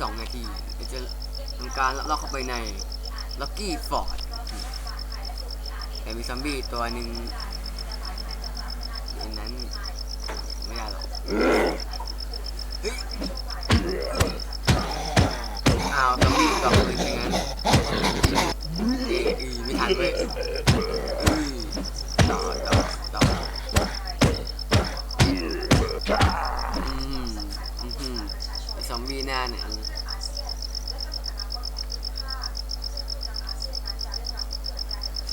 สองนาทีเราจะทำการล็อกเข้าไปในล็อกกี้ฟอร์ดแต่มีซอมบี้ตัวหนึ่งในนั้นไม่ได้หรอกเฮ้ยอ้าวซอมบี้ตัวอื่นอย่ง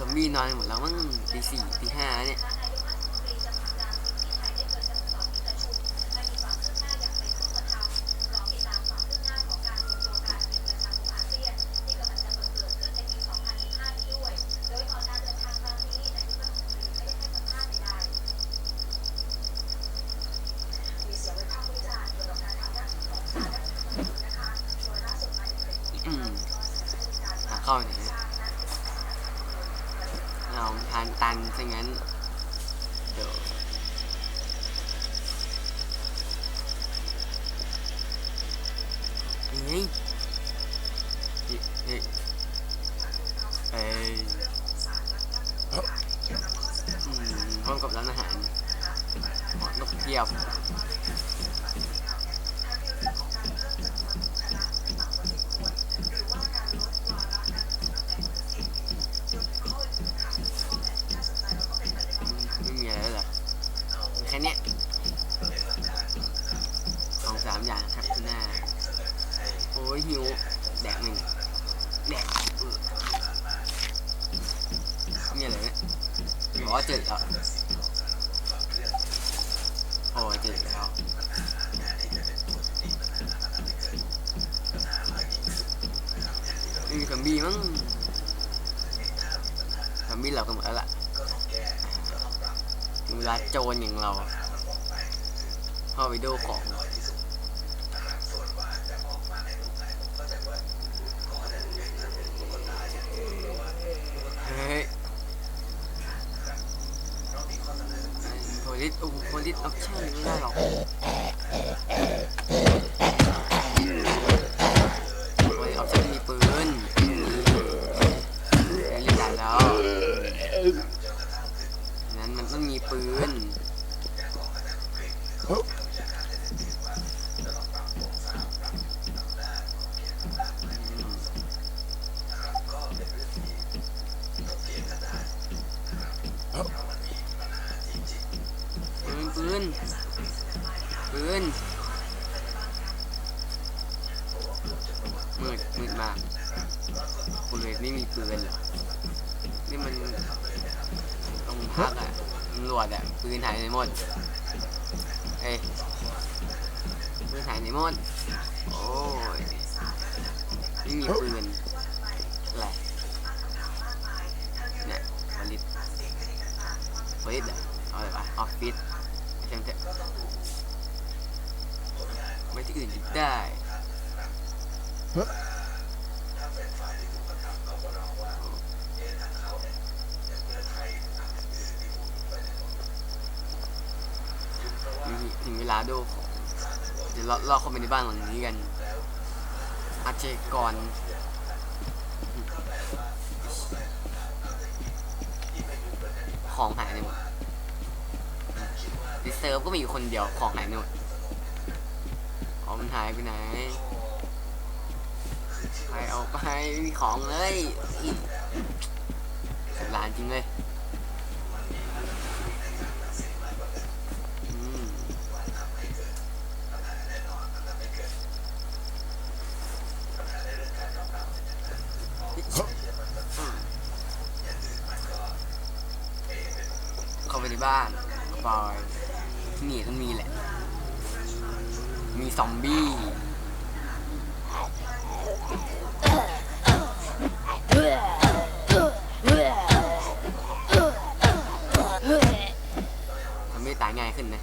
มบี้นอนหมดแล้วมั้งตีสี่ตีห้าเนี่ยเข้าไหนเนี่ย เราทานตันซะงั้นเดี๋ยวเฮ้ยเฮ้ยเฮ้ยเอ้ยอืมพร้อมกับร้านอาหารหอนกเทียบ แดกหนึ่งแดกเออนี่อะไรเนี่ยบอกว่าเจ็ดแล้วโอ้ยเจ็ดแล้วไม่มีซอมบี้มั้งซอมบี้เรากันหมดแล้วล่ะเวลาโจรอย่างเราเข้าไปดูของเฮ้ยโพ ลิสโอ้โพลิสอ มืดมืดมากคุณเลยไม่มีปืนเหรอนี่มันต้องพักอะตำรวจอะปืนหายในหมดเอ้ยปืนหายในหมดโอ้ยไม่มีปืนอะไรเนี่ยผลิตผลิตเหรอเอาอะไรวะออฟฟิศใช่ไหมเถอะไม่ที่อื่นหยิบได้มี ถึงเวลาดูของเดี๋ยวเราเราเข้าไปในบ้านหลังนี้กัน อาชญากรของหายไปหมดดิเซิร์ฟก็มีอยู่คนเดียวของหายไปหมดของมันหายไปไหน ใครเอาไปไม่มีของเลยสียดายจริงเลยเข้าไปในบ้านปอยที่นี่ต้องมีแหละ มีซอมบี้ ทำให้ตายง่ายขึ้นนะ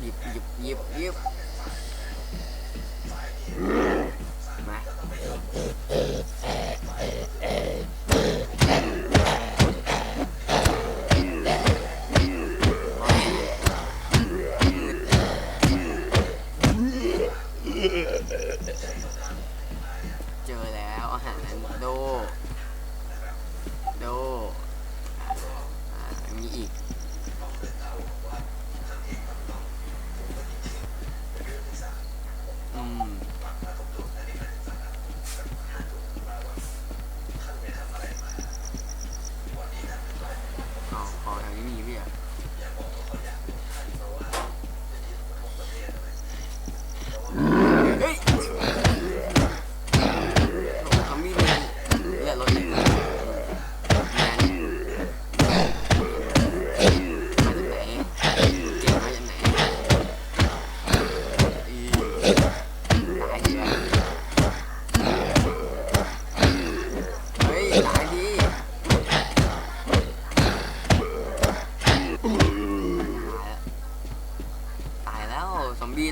หยิบหยิบหยิบหยิบ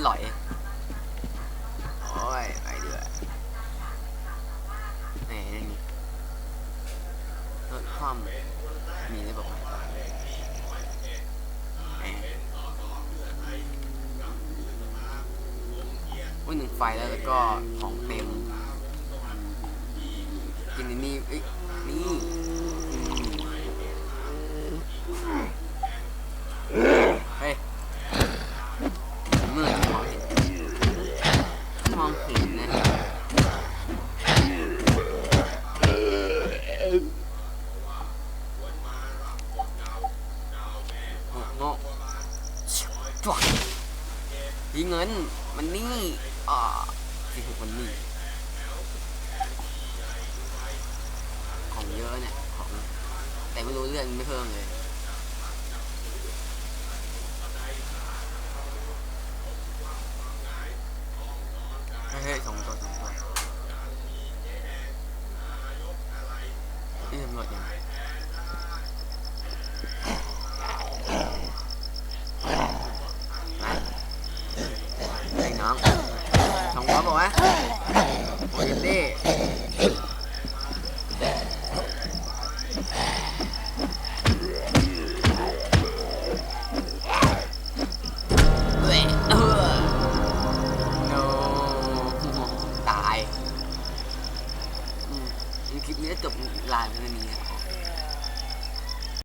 ลอยโอ้ยไปดีกว่าไหนนี่มีรถคว่ำมีได้บอกไหมแหมอุ้ยหนึ่งไฟแล้วแล้วก็ของเต็มกินอันนี่เอ้ยนี่ ง่โง่จวกยีเงิน มันนี่อ่าที่ถูกมันนี่ของเยอะเนี่ยของแต่ไม่รู้เรื่องไม่เพิ่มเลยเฮ้ยเฮ้ยสองตัวสองตัวนี่ตำรวจยัง